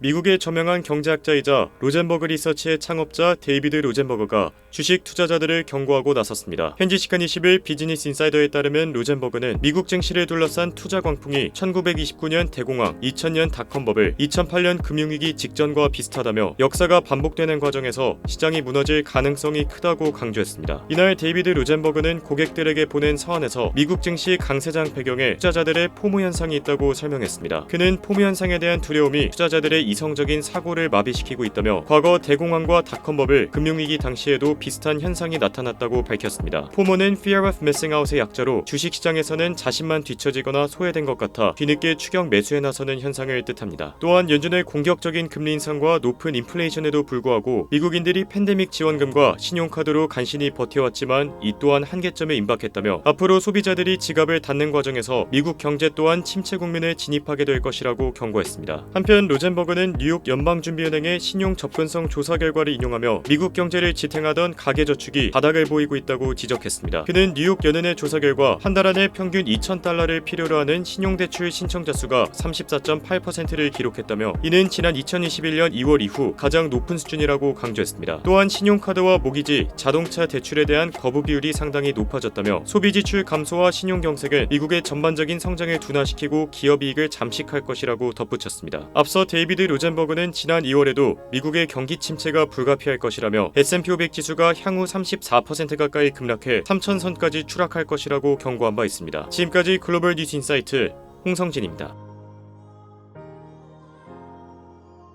미국의 저명한 경제학자이자 로젠버그 리서치의 창업자 데이비드 로젠버그가 주식 투자자들을 경고하고 나섰습니다. 현지 시간 20일 비즈니스 인사이더에 따르면 로젠버그는 미국 증시를 둘러싼 투자 광풍이 1929년 대공황, 2000년 닷컴 버블, 2008년 금융위기 직전과 비슷하다며 역사가 반복되는 과정에서 시장이 무너질 가능성이 크다고 강조했습니다. 이날 데이비드 로젠버그는 고객들에게 보낸 서한에서 미국 증시 강세장 배경에 투자자들의 포모 현상이 있다고 설명했습니다. 그는 포모 현상에 대한 두려움이 투자자들의 이성적인 사고를 마비시키고 있다며 과거 대공황과 닷컴 버블, 금융위기 당시에도 비슷한 현상이 나타났다고 밝혔습니다. 포모는 Fear of Missing Out의 약자로 주식시장에서는 자신만 뒤처지거나 소외된 것 같아 뒤늦게 추격 매수에 나서는 현상을 뜻합니다. 또한 연준의 공격적인 금리 인상과 높은 인플레이션에도 불구하고 미국인들이 팬데믹 지원금과 신용카드로 간신히 버텨왔지만 이 또한 한계점에 임박했다며 앞으로 소비자들이 지갑을 닫는 과정에서 미국 경제 또한 침체 국면에 진입하게 될 것이라고 경고했습니다. 한편 로젠버그는 뉴욕 연방준비은행의 신용 접근성 조사 결과를 인용하며 미국 경제를 지탱하던 가계저축이 바닥을 보이고 있다고 지적했습니다. 그는 뉴욕 연은의 조사 결과 한 달 안에 평균 2,000달러를 필요로 하는 신용대출 신청자 수가 34.8%를 기록했다며 이는 지난 2021년 2월 이후 가장 높은 수준이라고 강조했습니다. 또한 신용카드와 모기지, 자동차 대출에 대한 거부 비율이 상당히 높아졌다며 소비 지출 감소와 신용 경색은 미국의 전반적인 성장을 둔화시키고 기업 이익을 잠식할 것이라고 덧붙였습니다. 앞서 데이비드 로젠버그는 지난 2월에도 미국의 경기 침체가 불가피할 것이라며 S&P 500 지수가 향후 34% 가까이 급락해 3,000선까지 추락할 것이라고 경고한 바 있습니다. 지금까지 글로벌 뉴스 인사이트 홍성진입니다.